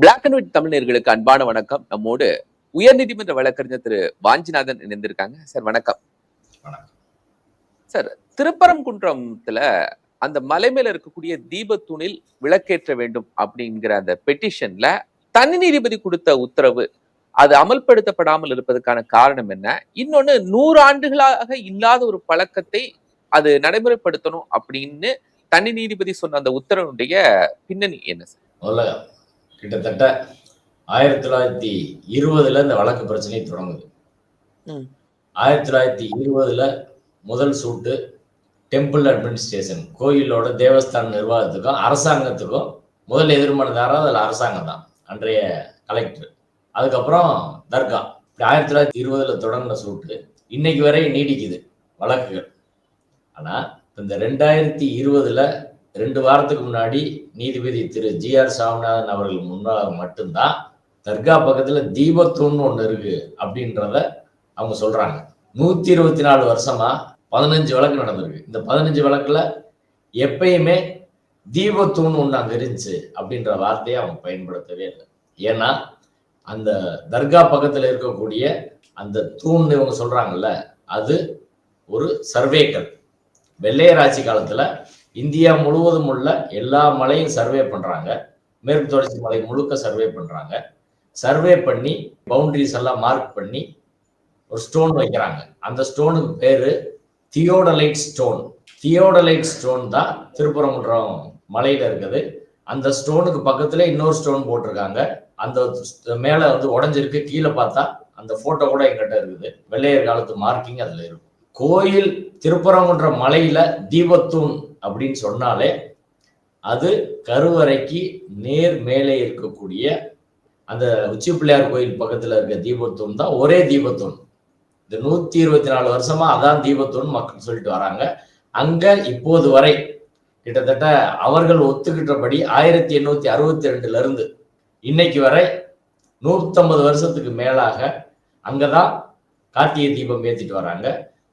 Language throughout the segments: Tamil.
பிளாக் அண்ட் ஒயிட் தமிழர்களுக்கு அன்பான வணக்கம். நம்மோடு உயர்நீதிமன்ற வழக்கறிஞர் திரு வாஞ்சிநாதன் இணைந்திருக்காங்க. சார் வணக்கம். சார் திருப்பரங்குன்றத்துல அந்த மலை மேல இருக்கக்கூடிய தீபத்தூணில் விளக்கேற்ற வேண்டும் அப்படிங்கிற அந்த பெட்டிஷன்ல தனி நீதிபதி கொடுத்த உத்தரவு அது அமல்படுத்தப்படாமல் இருப்பதற்கான காரணம் என்ன? இன்னொன்னு நூறு ஆண்டுகளாக இல்லாத ஒரு பழக்கத்தை அது நடைமுறைப்படுத்தணும் அப்படின்னு தனி நீதிபதி சொன்ன அந்த உத்தரவுடைய பின்னணி என்ன சார்? கிட்டத்தட்ட ஆயிரத்தி தொள்ளாயிரத்தி இருபதுல இந்த வழக்கு பிரச்சனை தொடங்குது. ஆயிரத்தி தொள்ளாயிரத்தி இருபதுல முதல் சூட்டு டெம்பிள் அட்மினிஸ்ட்ரேஷன் கோயிலோட தேவஸ்தான நிர்வாகத்துக்கும் அரசாங்கத்துக்கும் முதல் எதிர்மனதாரா அதில் அரசாங்கம் தான் அன்றைய கலெக்டர். அதுக்கப்புறம் தர்கா. இப்படி ஆயிரத்தி தொள்ளாயிரத்தி இருபதுல தொடங்கின சூட்டு இன்னைக்கு வரை நீடிக்குது வழக்குகள். ஆனா இந்த ரெண்டாயிரத்தி இருபதுல ரெண்டு வாரத்துக்கு முன்னாடி நீதிபதி திரு ஜி ஆர் சாமிநாதன் அவர்கள் முன்னாக மட்டும்தான் தர்கா பக்கத்துல தீபத்தூன்னு ஒண்ணு இருக்கு அப்படின்றத அவங்க சொல்றாங்க. நூத்தி இருபத்தி நாலு வருஷமா பதினஞ்சு வழக்கு நடந்திருக்கு. இந்த பதினஞ்சு வழக்குல எப்பயுமே தீபத்தூண் ஒண்ணு அங்க இருந்துச்சு அப்படின்ற வார்த்தையை அவங்க பயன்படுத்தவே இல்லை. ஏன்னா அந்த தர்கா பக்கத்துல இருக்கக்கூடிய அந்த தூண் இவங்க சொல்றாங்கல்ல அது ஒரு சர்வேக்கள். வெள்ளையராட்சி காலத்துல இந்தியா முழுவதும் உள்ள எல்லா மலையும் சர்வே பண்றாங்க. மேற்கு தொடர்ச்சி மலை முழுக்க சர்வே பண்றாங்க. சர்வே பண்ணி பவுண்டரிஸ் எல்லாம் மார்க் பண்ணி ஒரு ஸ்டோன் வைக்கிறாங்க. அந்த ஸ்டோனுக்கு பேரு தியோடலைட் ஸ்டோன் தியோடலைட் ஸ்டோன் தான் திருப்பரங்குன்றம் மலையில இருக்குது. அந்த ஸ்டோனுக்கு பக்கத்துல இன்னொரு ஸ்டோன் போட்டிருக்காங்க. அந்த மேல வந்து உடஞ்சிருக்கு. கீழே பார்த்தா அந்த போட்டோ கூட எங்கிட்ட இருக்குது. வெள்ளையர் காலத்து மார்க்கிங் அதுல இருக்கும். கோயில் திருப்பரங்குன்ற மலையில தீபத்தூண் அப்படின்னு சொன்னாலே அது கருவறைக்கு நேர் மேலே இருக்கக்கூடிய அந்த உச்சி பிள்ளையார் கோயில் பக்கத்துல இருக்க தீபத்தூண் தான் ஒரே தீபத்தூண். இந்த நூத்தி இருபத்தி நாலு வருஷமா அதான் தீபத்தூண் மக்கள் சொல்லிட்டு வராங்க. அங்க இப்போது வரை கிட்டத்தட்ட அவர்கள் ஒத்துக்கிட்டபடி ஆயிரத்தி எண்ணூத்தி அறுபத்தி ரெண்டுல இருந்து இன்னைக்கு வரை நூத்தம்பது வருஷத்துக்கு மேலாக அங்கதான் கார்த்திகை தீபம் ஏத்திட்டு வராங்க.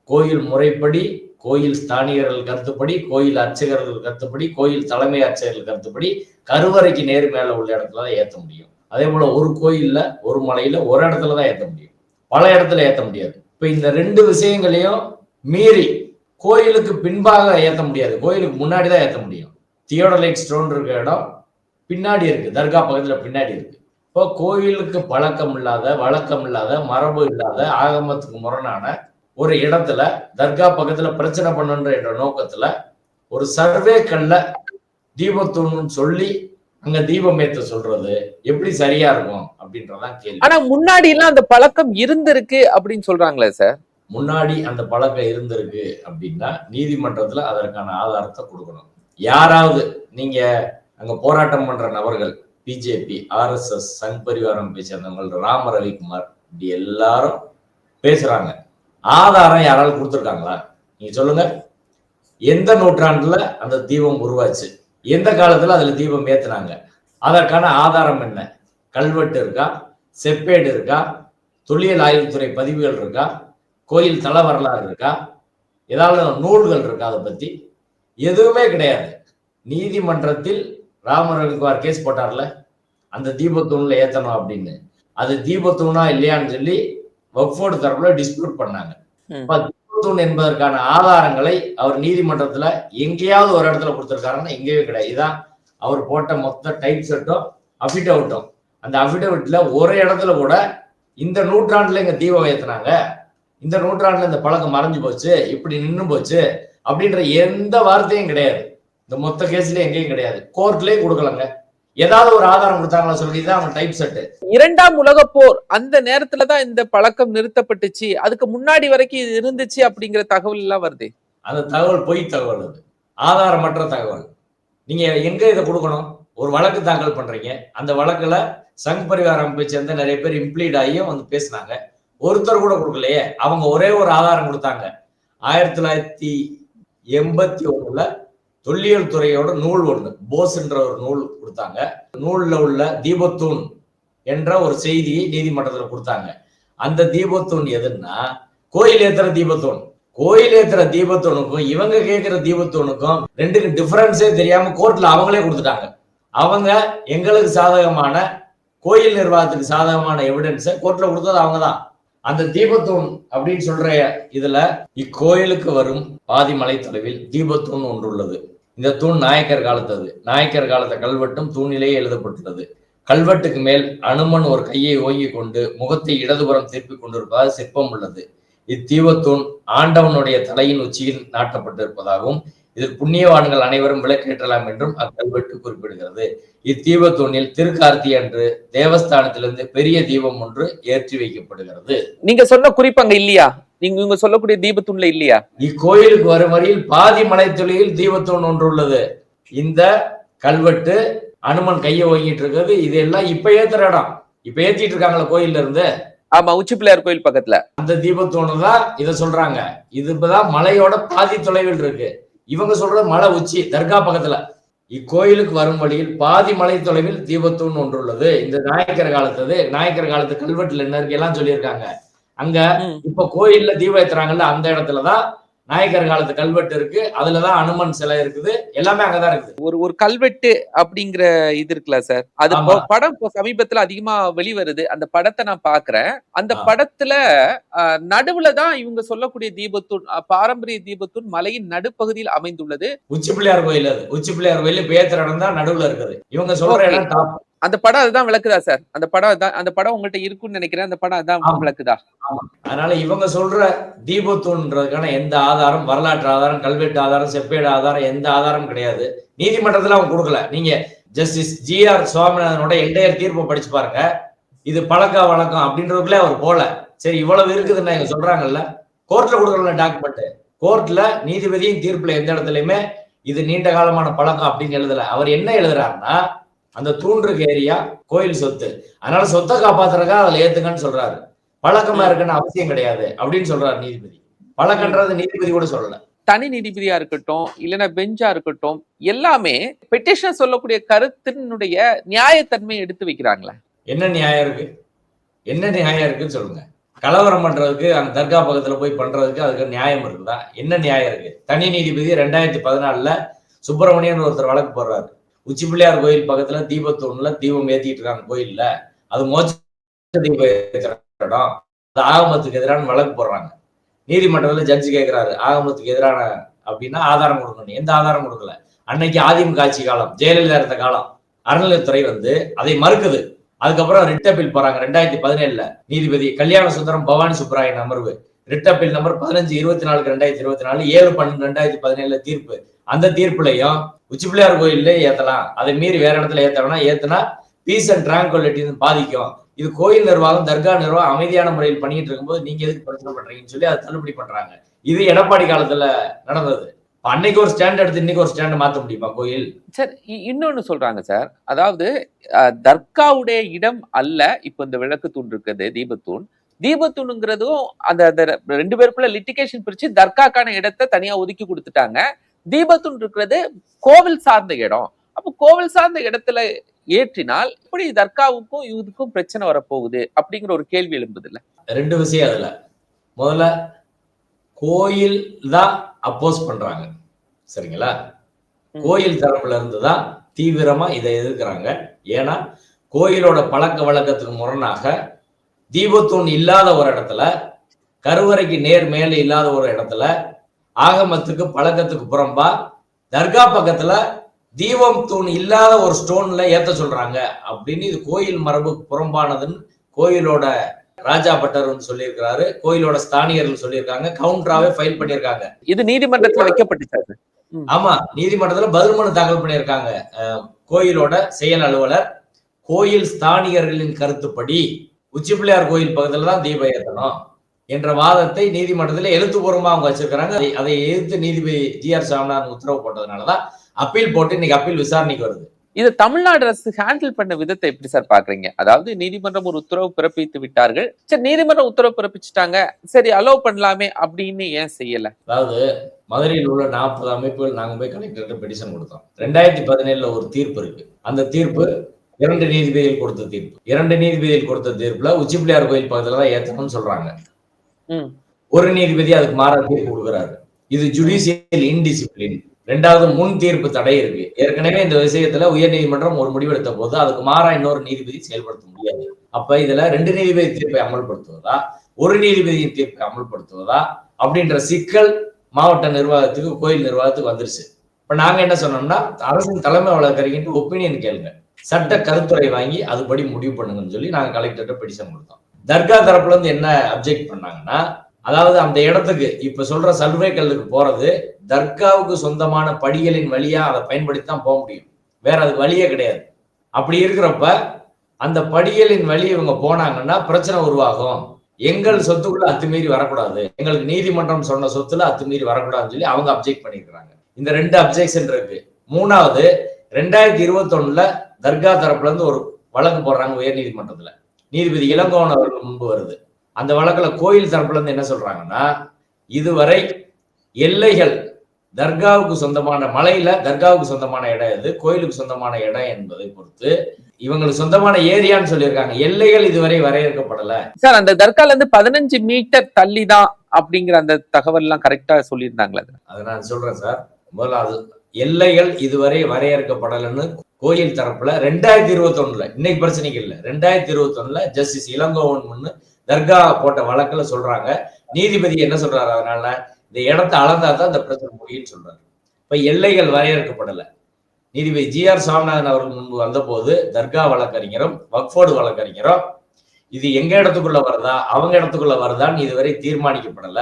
கோயில் முறைப்படி கோயில் ஸ்தானிகர்கள் கருத்துப்படி கோயில் அர்ச்சகர்கள் கருத்துப்படி கோயில் தலைமை அர்ச்சகர்கள் கருத்துப்படி கருவறைக்கு நேர் மேல உள்ள இடத்துல தான் ஏற்ற முடியும். அதே போல ஒரு கோயில்ல ஒரு மலையில ஒரு இடத்துல தான் ஏற்ற முடியும். பல இடத்துல ஏற்ற முடியாது. இப்ப இந்த ரெண்டு விஷயங்களையும் மீறி கோயிலுக்கு பின்பாக ஏற்ற முடியாது. கோயிலுக்கு முன்னாடி தான் ஏற்ற முடியும். தியோடலைட் ஸ்டோன் இருக்கிற இடம் பின்னாடி இருக்கு. தர்கா பக்கத்துல பின்னாடி இருக்கு. இப்போ கோயிலுக்கு பழக்கம் இல்லாத வழக்கம் இல்லாத மரபு இல்லாத ஆகமத்துக்கு முரணான ஒரு இடத்துல தர்கா பக்கத்துல பிரச்சனை பண்ணுன்ற என்ற நோக்கத்துல ஒரு சர்வே கல்ல தீபத்தூண்னு சொல்லி அங்க தீபம் ஏத்த சொல்றது எப்படி சரியா இருக்கும் அப்படின்றதான் கேள்வி. ஆனா முன்னாடி எல்லாம் அந்த பழக்கம் இருந்திருக்கு அப்படின்னு சொல்றாங்களே சார். முன்னாடி அந்த பழக்கம் இருந்திருக்கு அப்படின்னா நீதிமன்றத்துல அதற்கான ஆதாரத்தை கொடுக்கணும். யாராவது நீங்க அங்க போராட்டம் பண்ற நபர்கள் பிஜேபி ஆர்எஸ்எஸ் சங் பரிவாரம் சேர்ந்தவங்க ராம ரவிக்குமார் இப்படி எல்லாரும் பேசுறாங்க. ஆதாரம் யாராவது கொடுத்துருக்காங்களா? நீங்க சொல்லுங்க. எந்த நூற்றாண்டுல அந்த தீபம் உருவாச்சு? எந்த காலத்துல அதுல தீபம் ஏத்துனாங்க? அதற்கான ஆதாரம் என்ன? கல்வெட்டு இருக்கா? செப்பேடு இருக்கா? தொல்லியல் ஆய்வுத்துறை பதிவுகள் இருக்கா? கோயில் தல வரலாறு இருக்கா? ஏதாவது நூல்கள் இருக்கா அதை பத்தி? எதுவுமே கிடையாது. நீதிமன்றத்தில் ராமரவிக்குமார் கேஸ் போட்டார்ல? அந்த தீபத்தூண்ல ஏத்தணும் அப்படின்னு. அது தீபத்தூணா இல்லையான்னு சொல்லி வக்ஃபோர்டு தரப்புல டிஸ்பியூட் பண்ணாங்க. என்பதற்கான ஆதாரங்களை அவர் நீதிமன்றத்துல எங்கேயாவது ஒரு இடத்துல கொடுத்திருக்காருன்னா எங்கேயுமே கிடையாது. இதான் அவர் போட்ட மொத்த டைப் செட்டும் அபிடவிட்டும் அந்த அபிடவிட்ல ஒரு இடத்துல கூட இந்த நூற்றாண்டுல இங்க தீபம் ஏத்துனாங்க. இந்த நூற்றாண்டுல இந்த பழக்கம் மறைஞ்சு போச்சு இப்படி நின்னு போச்சு அப்படின்ற எந்த வார்த்தையும் கிடையாது. இந்த மொத்த கேஸ்லயும் எங்கேயும் கிடையாது. கோர்ட்லயே கொடுக்கலங்க. ஏதாவது ஒரு ஆதாரம் கொடுத்தாங்களா சொல்லி தான் அவங்க டைப் செட்டு இரண்டாம் உலகப் போர் அந்த நேரத்துல தான் இந்த பழக்கம் நிறுத்தப்பட்டுச்சு. அதுக்கு முன்னாடி வரைக்கும் இது இருந்துச்சு அப்படிங்கிற தகவல் எல்லாம் வருது. அந்த தகவல் பொய் தகவல் அது. ஆதாரமற்ற தகவல். நீங்க எங்க இதை கொடுக்கணும்? ஒரு வழக்கு தாக்கல் பண்றீங்க. அந்த வழக்குல சங் பரிவார அமைப்பை சேர்ந்த நிறைய பேர் இம்ப்ளீட் ஆகியும் வந்து பேசினாங்க. ஒருத்தர் கூட கொடுக்கலையே. அவங்க ஒரே ஒரு ஆதாரம் கொடுத்தாங்க. ஆயிரத்தி தொள்ளாயிரத்தி எண்பத்தி ஒண்ணுல தொல்லியல் துறையோட நூல் ஒண்ணு போஸ்ன்ற ஒரு நூல் கொடுத்தாங்க. நூல்ல உள்ள தீபத்தூண் என்ற ஒரு செய்தியை நீதிமன்றத்துல கொடுத்தாங்க. அந்த தீபத்தூண் எதுன்னா கோயில் ஏத்துற தீபத்தூண். கோயில் ஏத்துற தீபத்தூணுக்கும் இவங்க கேட்கிற தீபத்தூணுக்கும் ரெண்டுக்கு டிஃபரன்ஸே தெரியாம கோர்ட்ல அவங்களே கொடுத்துட்டாங்க. அவங்க எங்களுக்கு சாதகமான கோயில் நிர்வாகத்துக்கு சாதகமான எவிடன்ஸை கோர்ட்ல கொடுத்தது அவங்க தான் அந்த தீபத்தூண் அப்படின்னு சொல்ற இதுல இக்கோயிலுக்கு வரும் பாதி மலை தொலைவில் தீபத்தூண் ஒன்று உள்ளது. இந்த தூண் நாயக்கர் காலத்தது நாயக்கர் காலத்த கல்வெட்டும் தூணிலேயே எழுதப்பட்டுள்ளது. கல்வெட்டுக்கு மேல் அனுமன் ஒரு கையை ஓங்கி கொண்டு முகத்தை இடதுபுறம் திருப்பிக் கொண்டிருப்பதாக சிற்பம் உள்ளது. இத்தீபத்தூண் ஆண்டவனுடைய தலையின் உச்சியில் நாட்டப்பட்டிருப்பதாகவும் இதில் புண்ணியவான்கள் அனைவரும் விளக்கேற்றலாம் என்றும் அக்கல்வெட்டு குறிப்பிடுகிறது. இத்தீபத்தூணில் திருக்கார்த்தி அன்று தேவஸ்தானத்திலிருந்து பெரிய தீபம் ஒன்று ஏற்றி வைக்கப்படுகிறது. நீங்க சொன்ன குறிப்பு அங்க இல்லையா? நீங்க இவங்க சொல்லக்கூடிய தீபத்தூண்ல இல்லையா? இக்கோயிலுக்கு வரும் வரையில் பாதி மலைத்துளியில் தீபத்தூண் ஒன்று உள்ளது. இந்த கல்வெட்டு அனுமன் கையை ஓங்கிட்டு இருக்கிறது. இதெல்லாம் இப்ப ஏத்துற இடம். இப்ப ஏத்திட்டு இருக்காங்களா கோயில்ல இருந்து. ஆமா உச்சி பிள்ளையார் கோயில் பக்கத்துல. அந்த தீபத்தூணு தான் இதை சொல்றாங்க. இது இப்பதான் மலையோட பாதி தொலைவில் இருக்கு. இவங்க சொல்றது மலை உச்சி தர்கா பக்கத்துல. இக்கோயிலுக்கு வரும் வழியில் பாதி மலை தொலைவில் தீபத்தூண் ஒன்று உள்ளது இந்த நாயக்கர் காலத்தது. நாயக்கர் காலத்து கல்வெட்டுல என்ன இருக்கு எல்லாம் சொல்லியிருக்காங்க. அங்க. இப்ப கோயில்ல தீபம் ஏத்துறாங்கல்ல அந்த இடத்துலதான் நாயக்கர் காலத்து கல்வெட்டு இருக்கு. அதுலதான் அனுமன் சிலை இருக்குது. எல்லாமே அங்கதான் இருக்குது. ஒரு ஒரு கல்வெட்டு அப்படிங்கிற இது இருக்குல்ல சார்? அது படம் இப்போ சமீபத்துல அதிகமா வெளிவருது. அந்த படத்தை நான் பாக்குறேன். அந்த. படத்துல நடுவுல தான் இவங்க சொல்லக்கூடிய தீபத்தூண் பாரம்பரிய தீபத்தூண் மலையின் நடுப்பகுதியில் அமைந்துள்ளது. உச்சி பிள்ளையார் கோயில் அது. உச்சி பிள்ளையார் கோயில் இடம் தான் நடுவுல இருக்குது. இவங்க சொல்ற. இடம் அந்த படம் அதுதான் விளக்குதா சார் அந்த படம் அதான் அந்த படம் உங்கள்ட்ட இருக்குன்னு நினைக்கிறேன். அந்த படம் அதான். விளக்குதா? அதனால இவங்க சொல்ற தீபத்தூன்றதுக்கான எந்த ஆதாரம் வரலாற்று ஆதாரம் கல்வெட்டு ஆதாரம் செப்பேடு ஆதாரம் எந்த ஆதாரம் கிடையாது. நீதிமன்றத்துல அவங்க கொடுக்கல. நீங்க ஜஸ்டிஸ் ஜி ஆர் சுவாமிநாதனோட என்டையர் தீர்ப்பை படிச்சு பாருங்க. இது பழக்க வழக்கம் அப்படின்றதுக்குள்ளே அவர் போல சரி இவ்வளவு இருக்குதுன்னு இவங்க சொல்றாங்கல்ல. கோர்ட்ல கொடுக்கல டாக்குமெண்ட் கோர்ட்ல நீதிபதியின் தீர்ப்புல எந்த இடத்துலயுமே இது நீண்ட காலமான பழக்கம் அப்படின்னு எழுதல. அவர் என்ன எழுதுறாருன்னா அந்த தூண்டுக்கு ஏரியா கோயில் சொத்து. அதனால சொத்தை காப்பாத்துறதுக்காக அதுல ஏத்துங்கன்னு சொல்றாரு. பழக்கமா இருக்குன்னு அவசியம் கிடையாது அப்படின்னு சொல்றாரு நீதிபதி. பழக்கன்றது நீதிபதி கூட சொல்லல. தனி நீதிபதியா இருக்கட்டும் இல்லைன்னா பெஞ்சா இருக்கட்டும் எல்லாமே பெட்டிஷன் சொல்லக்கூடிய கருத்தினுடைய நியாயத்தன்மை எடுத்து வைக்கிறாங்களே. என்ன நியாயம் இருக்கு? என்ன நியாயம் இருக்குன்னு சொல்லுங்க. கலவரம் பண்றதுக்கு அந்த தர்கா பக்கத்துல போய் பண்றதுக்கு அதுக்கு நியாயம் இருக்குதா? என்ன நியாயம் இருக்கு? தனி நீதிபதி ரெண்டாயிரத்தி பதினாலுல சுப்பிரமணியன் ஒருத்தர் வழக்கு போடுறாரு. உச்சி பிள்ளையார் கோயில் பக்கத்துல தீபத்தூண்ல தீபம் ஏத்திட்டு இருக்காங்க கோயில்ல. அது மோச்ச தீபம் இடம். அது ஆகமத்துக்கு எதிரான வழக்கு போடுறாங்க. நீதிமன்றத்துல ஜட்ஜி கேட்கிறாரு ஆகமத்துக்கு எதிரான அப்படின்னா ஆதாரம் கொடுக்கணும் எந்த ஆதாரம் கொடுக்கல? அன்னைக்கு ஆதிமுக ஆட்சி காலம் ஜெயலலிதா இருந்த காலம். அறநிலையத்துறை வந்து அதை மறுக்குது. அதுக்கப்புறம் ரிட் அப்பீல் போறாங்க. ரெண்டாயிரத்தி பதினேழுல நீதிபதி கல்யாண சுந்தரம் பவானி சுப்ராயன் அமர்வு. ரிட் அப்பீல் நம்பர் பதினஞ்சு இருபத்தி நாலுக்கு ரெண்டாயிரத்தி இருபத்தி நாலு ஏழு பன்னெண்டு ரெண்டாயிரத்தி பதினேழுல தீர்ப்பு. அந்த தீர்ப்புலையும் உச்சி பிள்ளையார் கோயில்ல ஏத்தலாம். அதை மீறி வேற இடத்துல ஏத்தனா பீஸ் அண்ட் டிராங்குலிட்டி பாதிக்கும். இது கோயில் நிர்வாகம் தர்கா நிர்வாகம் அமைதியான முறையில் பண்ணிட்டு இருக்கும்போது நீங்க எதுக்கு பிரச்சனை பண்றீங்கன்னு சொல்லி அதை தள்ளுபடி பண்றாங்க. இது எடப்பாடி காலத்துல நடந்தது. அன்னைக்கு ஒரு ஸ்டாண்ட் எடுத்து இன்னைக்கு ஒரு ஸ்டாண்ட் மாத்த முடியுமா கோயில்? சார் இ- இன்னொன்னு சொல்றாங்க சார். அதாவது தர்காவுடைய இடம் அல்ல இப்ப இந்த விளக்கு தூண் இருக்குது தீபத்தூண். தீபத்தூணுங்கிறதும் அந்த அந்த ரெண்டு பேருக்குள்ள லிட்டிகேஷன் பிரிச்சு தர்காக்கான இடத்தை தனியா ஒதுக்கி கொடுத்துட்டாங்க. தீபத்தூண் இருக்கிறது கோவில் சார்ந்த இடம். அப்போ கோவில் சார்ந்த இடத்துல ஏற்றினால் எப்படி தர்காவுக்கும் இதுக்கும் பிரச்சனை வரப்போகுது அப்படிங்கிற ஒரு கேள்வி எழும்புது இல்ல ரெண்டு விஷயம் அதுல. முதல்ல கோயில் தான் அப்போஸ் பண்றாங்க. சரிங்களா. கோயில் தரப்புல இருந்து தான் தீவிரமா இதை எதிர்க்கிறாங்க. ஏன்னா கோயிலோட பழக்க வழக்கத்துக்கு முரணாக தீபத்தூண் இல்லாத ஒரு இடத்துல கருவறைக்கு நேர் மேலே இல்லாத ஒரு இடத்துல ஆகமத்துக்கு பழக்கத்துக்கு புறம்பா தர்கா பக்கத்துல தீபம் தூண் இல்லாத ஒரு ஸ்டோன்ல ஏத்த சொல்றாங்க அப்படின்னு இது கோயில் மரபுக்கு புறம்பானதுன்னு கோயிலோட ராஜா பட்டர்னு சொல்லியிருக்கிறாரு கோயிலோட ஸ்தானிகர்கள் சொல்லியிருக்காங்க கவுண்டராவே ஃபைல் பண்ணியிருக்காங்க. இது நீதிமன்றத்துல வைக்கப்பட்டுச்சு. ஆமா நீதிமன்றத்துல பதில் மனு தாக்கல் பண்ணியிருக்காங்க. கோயிலோட செயல் அலுவலர் கோயில் ஸ்தானிகர்களின் கருத்துப்படி உச்சி பிள்ளையார் கோயில் பக்கத்துல தான் தீபம் ஏத்தணும். என்ற வாதத்தை நீதிமன்றத்துல எழுத்துப்பூர்வமா அவங்க வச்சிருக்காங்க அதை- அதை எதிர்த்து நீதிபதி ஜி ஆர் சாமிநாதன் உத்தரவு போட்டதுனாலதான் அப்பீல் போட்டு இன்னைக்கு அப்பீல் விசாரணைக்கு வருது. இது தமிழ்நாடு அரசு ஹேண்டில் பண்ண விதத்தை எப்படி சார் பாக்குறீங்க? அதாவது நீதிமன்றம் ஒரு உத்தரவு பிறப்பித்து விட்டார்கள். சரி நீதிமன்றம் உத்தரவு பிறப்பிச்சுட்டாங்க. சரி அலோவ் பண்ணலாமே அப்படின்னு ஏன் செய்யல? அதாவது மதுரையில் உள்ள நாற்பது அமைப்புகள் நாங்க போய் கலெக்டர்கிட்ட பெடிஷன் கொடுத்தோம். ரெண்டாயிரத்தி பதினேழுல ஒரு தீர்ப்பு இருக்கு. அந்த தீர்ப்பு இரண்டு நீதிபதிகள் கொடுத்த தீர்ப்பு. இரண்டு நீதிபதிகள் கொடுத்த தீர்ப்புல உச்சி பிள்ளையார் கோயில் பக்கத்துல தான் ஏத்தணும்னு சொல்றாங்க. ஒரு நீதிபதி அதுக்கு மாறா தீர்ப்பு கொடுக்குறாரு. இது ஜுடிஷியல் இன்டிசிப்ளின் ரெண்டாவது முன் தீர்ப்பு தடை இருக்கு. ஏற்கனவே இந்த விஷயத்துல உயர் நீதிமன்றம் ஒரு முடிவெடுத்த போது அதுக்கு மாறா இன்னொரு நீதிபதி செயல்படுத்த முடியாது. அப்ப இதுல ரெண்டு நீதிபதி தீர்ப்பை அமல்படுத்துவதா? ஒரு நீதிபதியின் தீர்ப்பை அமல்படுத்துவதா? அப்படின்ற சிக்கல் மாவட்ட நிர்வாகத்துக்கு கோயில் நிர்வாகத்துக்கு வந்துருச்சு. இப்ப நாங்க என்ன சொன்னோம்னா அரசின் தலைமை வழக்கறிஞர் ஒப்பீனியன் கேளுங்க. சட்ட கருத்துரை வாங்கி அதுபடி முடிவு பண்ணுங்கன்னு சொல்லி நாங்க கலெக்டர்கிட்ட பெடிஷன் கொடுத்தோம். தர்கா தரப்புல இருந்து என்ன அப்ஜெக்ட் பண்ணாங்கன்னா அதாவது அந்த இடத்துக்கு இப்ப சொல்ற சல்வே கல்லுக்கு போறது தர்காவுக்கு சொந்தமான படிகளின் வழியா அதை பயன்படுத்தி தான் போக முடியும். வேற அது வழியே கிடையாது. அப்படி இருக்கிறப்ப அந்த படிகளின் வழி இவங்க போனாங்கன்னா பிரச்சனை உருவாகும். எங்கள் சொத்துக்குள்ள அத்துமீறி வரக்கூடாது. எங்களுக்கு நீதிமன்றம் சொன்ன சொத்துல அத்துமீறி வரக்கூடாதுன்னு சொல்லி அவங்க அப்ஜெக்ட் பண்ணிருக்கிறாங்க இந்த ரெண்டு அப்ஜெக்ஷன் இருக்கு. மூணாவது ரெண்டாயிரத்தி இருபத்தி ஒண்ணுல தர்கா தரப்புல இருந்து ஒரு வழக்கு போடுறாங்க உயர் நீதிமன்றத்துல நீதிபதி இளங்கோவன் அவர்கள் முன்பு வருது. அந்த வழக்குல கோயில் தரப்புல இருந்து என்ன சொல்றாங்கன்னா இதுவரை எல்லைகள் தர்காவுக்கு சொந்தமான மலையில தர்காவுக்கு சொந்தமான இடம் எது? கோயிலுக்கு சொந்தமான இடம் என்பதை பொறுத்து இவங்களுக்கு சொந்தமான ஏரியான்னு சொல்லியிருக்காங்க. எல்லைகள் இதுவரை வரையறுக்கப்படல. சார் அந்த தர்கால இருந்து பதினஞ்சு மீட்டர் தள்ளி தான் அப்படிங்கிற அந்த தகவல் எல்லாம் கரெக்டா சொல்லியிருந்தாங்களா. அது? நான் சொல்றேன் சார். முதலாவது எல்லைகள் இதுவரை வரையறுக்கப்படலைன்னு கோயில் தரப்புல ரெண்டாயிரத்தி இருபத்தொன்னுல இன்னைக்கு பிரச்சனைக்கு இல்ல. ரெண்டாயிரத்தி இருபத்தொன்னுல ஜஸ்டிஸ் இளங்கோவன் முன்னு தர்கா போட்ட வழக்குல சொல்றாங்க. நீதிபதி என்ன சொல்றாரு அதனால? இந்த இடத்த அளந்தா தான் இந்த பிரச்சனை முடியும்னு சொல்றாரு. இப்ப எல்லைகள் வரையறுக்கப்படல. நீதிபதி ஜி ஆர் சாமிநாதன் அவர்கள் முன்பு வந்தபோது தர்கா வழக்கறிஞரும் வக்ஃபோர்டு வழக்கறிஞரும் இது எங்க இடத்துக்குள்ள வருதா? அவங்க இடத்துக்குள்ள வருதான்னு இதுவரை தீர்மானிக்கப்படல.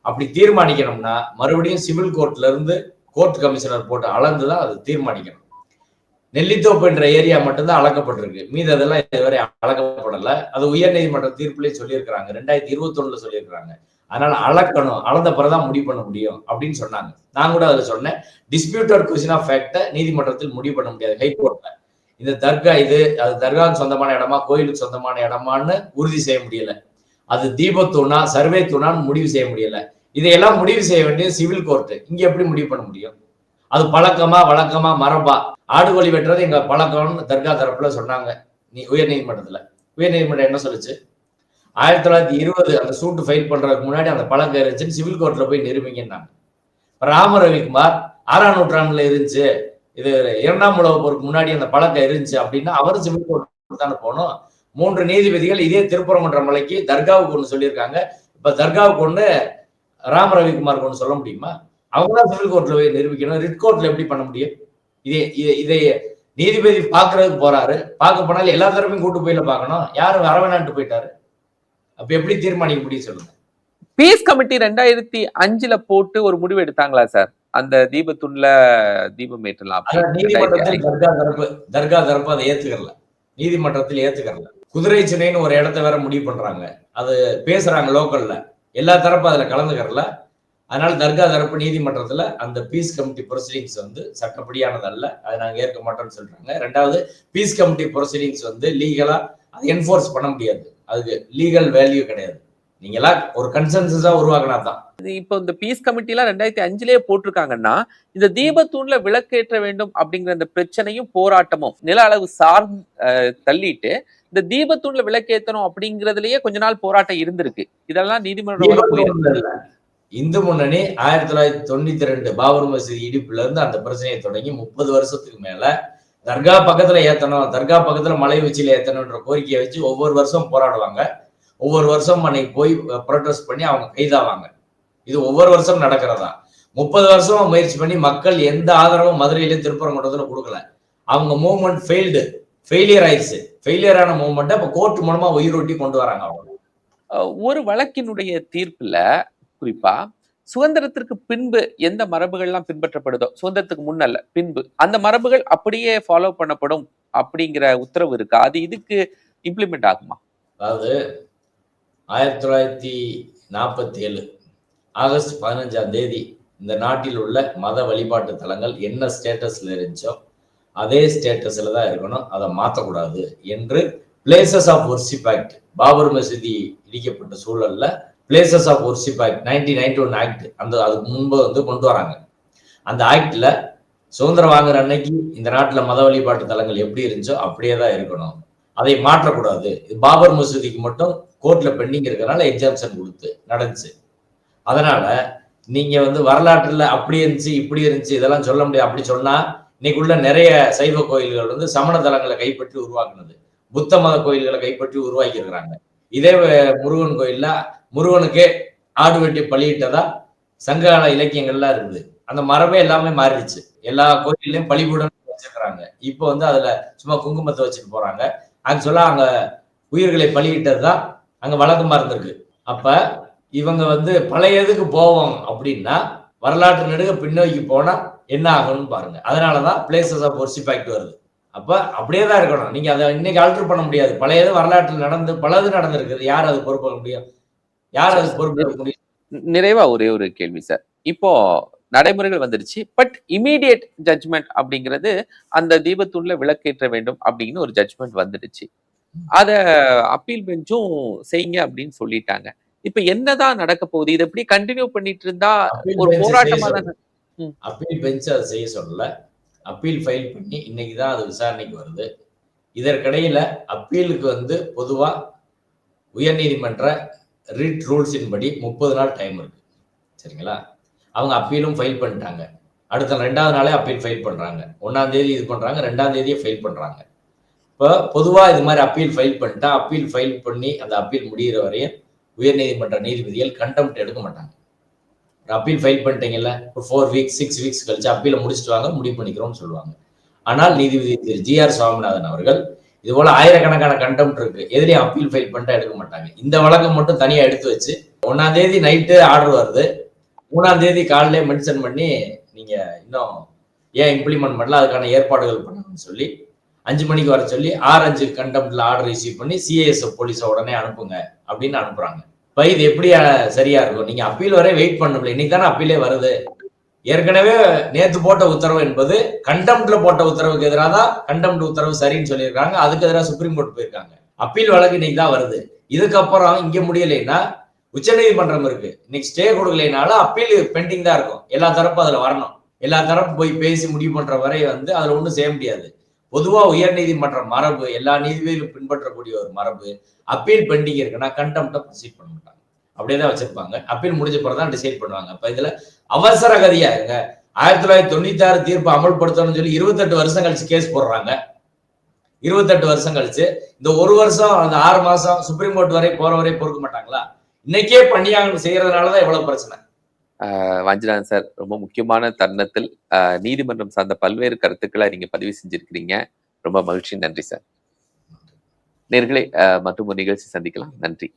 அப்படி தீர்மானிக்கணும்னா மறுபடியும் சிவில் கோர்ட்ல இருந்து கோர்ட் கமிஷனர் போட்டு அளந்துதான் அது தீர்மானிக்கணும். நெல்லித்தோப்பு என்ற ஏரியா மட்டும்தான் அளக்கப்பட்டிருக்கு. மீது அதெல்லாம் இதுவரை அளக்கப்படல. அது உயர் நீதிமன்ற தீர்ப்புலயே சொல்லியிருக்கிறாங்க. ரெண்டாயிரத்தி இருபத்தி ஒண்ணுல சொல்லியிருக்கிறாங்க. அதனால அளக்கணும். அளந்த பிறதான் முடிவு பண்ண முடியும் அப்படின்னு சொன்னாங்க. நான் கூட அதுல சொன்னேன். டிஸ்பியூட்டட் கொஸ்டின் ஆஃப் ஃபேக்டை நீதிமன்றத்தில் முடிவு பண்ண முடியாது. ஹைகோர்ட்ல இந்த தர்கா இது அது தர்காவுக்கு சொந்தமான இடமா கோயிலுக்கு சொந்தமான இடமான்னு உறுதி செய்ய முடியல. அது தீபத்தூணா சர்வே தூணான்னு முடிவு செய்ய முடியல. இதையெல்லாம் முடிவு செய்ய வேண்டிய சிவில் கோர்ட் இங்க எப்படி முடிவு பண்ண முடியும்? அது பழக்கமா வழக்கமா மரபா? ஆடு கோழி வெட்டுறது எங்க பழக்கம்னு தர்கா தரப்புல சொன்னாங்க. நீ உயர் நீதிமன்றத்துல. உயர் நீதிமன்றம் என்ன சொல்லுச்சு? ஆயிரத்தி தொள்ளாயிரத்தி இருபது அந்த சூட்டு ஃபைல் பண்றதுக்கு முன்னாடி அந்த பழக்கம் இருந்துச்சுன்னு சிவில் கோர்ட்ல போய் நிரூபிங்கன்னாங்க. ராம ரவிக்குமார் ஆறாம் நூற்றாண்டுல இருந்துச்சு. இது இரண்டாம் உலக போருக்கு முன்னாடி அந்த பழக்கம் இருந்துச்சு அப்படின்னா அவரும் சிவில் கோர்ட் தானே போகணும். மூன்று நீதிபதிகள் இதே திருப்பரங்குன்ற மலைக்கு தர்காவுக்கு ஒன்று சொல்லியிருக்காங்க. இப்ப தர்காவுக்கு ஒன்று ராம ரவிக்குமாருக்கு ஒன்று சொல்ல முடியுமா? அவங்க தான் சிவில் கோர்ட்ல போய் நிரூபிக்கணும். ரிட் கோர்ட்ல எப்படி பண்ண முடியும்? இதே இதை- நீதிபதி பாக்குறதுக்கு போறாரு. பார்க்க போனாலும் எல்லா தரப்பையும் கூட்டு போயில பார்க்கணும். யாரும் வரவேணான்ட்டு போயிட்டாரு? அப்ப எப்படி தீர்மானிக்க முடியும் சொல்லுங்க. பீஸ் கமிட்டி ரெண்டாயிரத்தி அஞ்சுல போட்டு ஒரு முடிவு எடுத்தாங்களா சார் அந்த தீபத்துள்ள தீபம் ஏற்றலாம். நீதிமன்றத்தில் தர்கா தரப்பு தர்கா தரப்பு அதை ஏத்துக்கறல. நீதிமன்றத்தில் ஏத்துக்கறல. குதிரை சினைன்னு ஒரு இடத்த வேற முடிவு பண்றாங்க. அது பேசுறாங்க லோக்கல்ல எல்லா தரப்பும் அதுல கலந்துக்கறல. அதனால தர்கா தரப்பு நீதிமன்றத்துல அந்த பீஸ் கமிட்டி ப்ரொசீடிங்ஸ் வந்து சட்டப்படியானது அல்ல அதை நாங்க ஏற்க மாட்டோம்னு சொல்றாங்க. ரெண்டாவது பீஸ் கமிட்டி ப்ரொசீடிங்ஸ் வந்து லீகலா அதை என்ஃபோர்ஸ் பண்ண முடியாது. அதுக்கு லீகல் வேல்யூ கிடையாது. நீங்களா ஒரு கன்சென்சஸா உருவாக்கினா தான் இப்போ இந்த பீஸ் கமிட்டி எல்லாம் ரெண்டாயிரத்தி அஞ்சுலயே போட்டிருக்காங்கன்னா இந்த தீபத்தூண்ல விளக்கேற்ற வேண்டும் அப்படிங்கிற இந்த பிரச்சனையும் போராட்டமும் நில அளவு சார்ந்து அஹ், தள்ளிட்டு இந்த தீபத்தூண்ல விளக்கேத்தணும் அப்படிங்கறதுலயே கொஞ்ச நாள் போராட்டம் இருந்திருக்கு. இதெல்லாம் நீதிமன்றம். இந்து முன்னணி ஆயிரத்தி தொள்ளாயிரத்தி தொண்ணூத்தி ரெண்டு பாபர் மசூதி இடிப்புல இருந்து அந்த பிரச்சனையை தொடங்கி முப்பது வருஷத்துக்கு மேல தர்கா பக்கத்துல ஏத்தணும் தர்கா பக்கத்துல மலை உச்சியில ஏத்தணும்ன்ற கோரிக்கையை வச்சு ஒவ்வொரு வருஷம் போராடுவாங்க. ஒவ்வொரு வருஷம் அன்னைக்கு போய் ப்ரொட்டஸ்ட் பண்ணி அவங்க கைதாவாங்க. இது ஒவ்வொரு வருஷம் நடக்கிறதா? முப்பது வருஷம் முயற்சி பண்ணி மக்கள் எந்த ஆதரவும் மதுரையில திருப்பரங்குன்றத்துல கொடுக்கல. அவங்க மூவ்மெண்ட் ஃபெயில்டு ஃபெயிலியர் ஆயிடுச்சு. ஃபெயிலியர் ஆன மூவ்மெண்ட்டை இப்போ கோர்ட் மூலமா உயிரோட்டி கொண்டு வராங்க அவங்க. ஒரு வழக்கினுடைய தீர்ப்புல குறிப்பா சுதந்திரத்திற்கு பின்பு எந்த மரபுகள்லாம் பின்பற்றப்படுதோ சுதந்திரத்துக்கு முன்னல்ல பின்பு அந்த மரபுகள் அப்படியே ஃபாலோ பண்ணப்படும் அப்படிங்கிற உத்தரவு இருக்கா? அது இதுக்கு இம்ப்ளிமெண்ட் ஆகுமா? அதாவது ஆயிரத்தி தொள்ளாயிரத்தி நாற்பத்தி ஏழு ஆகஸ்ட் பதினஞ்சாம் தேதி இந்த நாட்டில் உள்ள மத வழிபாட்டு தலங்கள் என்ன ஸ்டேட்டஸ்ல இருந்துச்சோ அதே ஸ்டேட்டஸ்ல தான் இருக்கணும். அதை மாற்றக்கூடாது என்று places of worship act Babar மசூதி இடிக்கப்பட்ட சூழல்ல places of worship act nineteen ninety one act அந்த அதுக்கு முன்பு வந்து கொண்டு வராங்க. அந்த ஆக்டில் சுதந்திரம் வாங்குற அன்னைக்கு இந்த நாட்டில் மத வழிபாட்டு தலங்கள் எப்படி இருந்துச்சோ அப்படியே தான் இருக்கணும். அதை மாற்றக்கூடாது. இது பாபர் மசூதிக்கு மட்டும் கோர்ட்ல பெண்டிங் இருக்கிறனால எக்ஸாம்ஷன் கொடுத்து நடந்துச்சு. அதனால நீங்க வந்து வரலாற்றுல அப்படி இருந்துச்சு இப்படி இருந்துச்சு இதெல்லாம் சொல்ல முடியாது. அப்படி சொன்னா இன்னைக்குள்ள நிறைய சைவ கோயில்கள் வந்து சமண தலங்களை கைப்பற்றி உருவாக்குனது. புத்த மத கோயில்களை கைப்பற்றி உருவாக்கி இருக்கிறாங்க இதே முருகன் கோயில்ல முருகனுக்கே ஆடு வெட்டி பழியிட்டதா சங்ககால இலக்கியங்கள்லாம் இருக்குது. அந்த மரபே எல்லாமே மாறிடுச்சு. எல்லா கோயில்லையும் பழிபுடன் வச்சிருக்கிறாங்க இப்போ வந்து அதுல சும்மா குங்குமத்தை வச்சுட்டு போறாங்க. ஆக்சுவலா அங்க உயிர்களை பழியிட்டது தான் அங்க வழக்கமா இருந்திருக்கு அப்ப இவங்க வந்து பழையதுக்கு போவோம் அப்படின்னா வரலாற்று நெடுக பின்னோக்கி போனா என்ன ஆகும்னு பாருங்க. அதனாலதான் பிளேசஸ் ஆஃப் ஒர்ஷிப் ஆக்ட் வருது. அப்ப அப்படியே தான் இருக்கணும். நீங்க அதை இன்னைக்கு ஆல்டர் பண்ண முடியாது. பழையது வரலாற்றில் நடந்து பலது நடந்திருக்குது. யார் அது பொறுப்பாக முடியும் யார் அது முடியும்? நிறைவா ஒரே ஒரு கேள்வி சார் இப்போ நடைமுறைகள் வந்துருச்சு பட் இமீடியட் ஜட்ஜ்மெண்ட் அப்படிங்கிறது அந்த தீபத்தூண்ல விளக்கேற்ற வேண்டும் அப்படின்னு ஒரு ஜட்ஜ்மெண்ட் வந்துடுச்சு. அத அப்பீல் பெஞ்சும் செய்யுங்க அப்படின்னு சொல்லிட்டாங்க. இப்ப என்னதான் நடக்க போகுது? இது எப்படி கண்டினியூ பண்ணிட்டு இருந்தா ஒரு போராட்டமா தானே? அப்பீல் பெஞ்ச் அதை செய்ய சொல்லல. அப்பீல் ஃபைல் பண்ணி இன்னைக்கு தான் அது விசாரணைக்கு வருது. இதற்கிடையில அப்பீலுக்கு வந்து பொதுவா உயர்நீதிமன்ற ரிட் ரூல்ஸின் படி முப்பது நாள் டைம் இருக்கு. சரிங்களா? அவங்க அப்பீலும் ஃபைல் பண்ணிட்டாங்க. அடுத்த ரெண்டாவது நாளே அப்பீல் ஃபைல் பண்றாங்க. ஒன்னாம் தேதி இது பண்றாங்க ரெண்டாம் தேதியே ஃபைல் பண்றாங்க. இப்போ பொதுவாக இது மாதிரி அப்பீல் ஃபைல் பண்ணிட்டா அப்பீல் ஃபைல் பண்ணி அந்த அப்பீல் முடிகிற வரையும் உயர்நீதிமன்ற நீதிபதிகள் கண்டெம்ட் எடுக்க மாட்டாங்க. அப்பீல் ஃபைல் பண்ணிட்டீங்கல்ல ஒரு ஃபோர் வீக்ஸ் சிக்ஸ் வீக்ஸ் கழிச்சு அப்பீல முடிச்சுட்டு வாங்க முடிவு பண்ணிக்கிறோம்னு சொல்லுவாங்க. ஆனால் நீதிபதி திரு ஜி ஆர் சுவாமிநாதன் அவர்கள் இது போல ஆயிரக்கணக்கான கண்டெம்ட் இருக்கு. எதிரையும் அப்பீல் ஃபைல் பண்ணிட்டா எடுக்க மாட்டாங்க. இந்த வழக்கம் மட்டும் தனியா எடுத்து வச்சு ஒன்னாம் தேதி நைட்டு ஆர்டர் வருது. மூணாம் தேதி காலையிலே மென்ஷன் பண்ணி நீங்க இன்னும் ஏன் இம்ப்ளிமெண்ட் பண்ணல? அதுக்கான ஏற்பாடுகள் பண்ணணும்னு சொல்லி அஞ்சு மணிக்கு வர சொல்லி ஆறு அஞ்சு கண்டெம்ட்ல ஆர்டர் ரிசீவ் பண்ணி சிஏஎஸ்எஃப் போலீஸை உடனே அனுப்புங்க அப்படின்னு அனுப்புறாங்க. இப்ப இது எப்படி சரியா இருக்கும்? நீங்க அப்பீல் வரை வெயிட் பண்ணல இன்னைக்கு தானே அப்பீலே வருது? ஏற்கனவே நேத்து போட்ட உத்தரவு என்பது கண்டெம்ட்ல போட்ட உத்தரவுக்கு எதிராக தான் கண்டெம்ட் உத்தரவு சரின்னு சொல்லியிருக்காங்க. அதுக்கு எதிராக சுப்ரீம் கோர்ட் போயிருக்காங்க. அப்பீல் வழக்கு இன்னைக்கு தான் வருது. இதுக்கப்புறம் இங்க முடியலைன்னா உச்சநீதிமன்றம் இருக்கு. இன்னைக்கு ஸ்டே கொடுக்கலைனாலும் அப்பீல் பெண்டிங் தான் இருக்கும். எல்லா தரப்பும் அதுல வரணும். எல்லா தரப்பு போய் பேசி முடிவு பண்ற வரை வந்து அதுல ஒண்ணும் செய்ய முடியாது. பொதுவா உயர்நீதிமன்ற மரபு எல்லா நீதிபதிகளும் பின்பற்றக்கூடிய ஒரு மரபு அப்பீல் பெண்டிங் இருக்குன்னா கண்டெம்ட்டை ப்ரொசீட் பண்ண மாட்டாங்க. அப்படியே தான் வச்சிருப்பாங்க. அப்பீல் முடிஞ்ச பிறகு தான் டிசைட் பண்ணுவாங்க. அப்போ இதில் அவசர கதியா இருங்க. ஆயிரத்தி தொள்ளாயிரத்தி தொண்ணூத்தி ஆறு தீர்ப்பு அமல்படுத்தணும்னு சொல்லி இருபத்தெட்டு வருஷம் கழிச்சு கேஸ் போடுறாங்க. இருபத்தெட்டு வருஷம் கழிச்சு இந்த ஒரு வருஷம் அந்த ஆறு மாசம் சுப்ரீம் கோர்ட் வரை போற வரை பொறுக்க மாட்டாங்களா? இன்னைக்கே பண்ணியாங்க செய்யறதுனாலதான் இவ்வளவு பிரச்சனை. அஹ் சார் ரொம்ப முக்கியமான தருணத்தில் நீதிமன்றம் சார்ந்த பல்வேறு கருத்துக்களை நீங்க பதிவு செஞ்சிருக்கிறீங்க. ரொம்ப மகிழ்ச்சி. நன்றி சார். நேர்களை மற்றும் ஒரு நிகழ்ச்சி சந்திக்கலாம். நன்றி.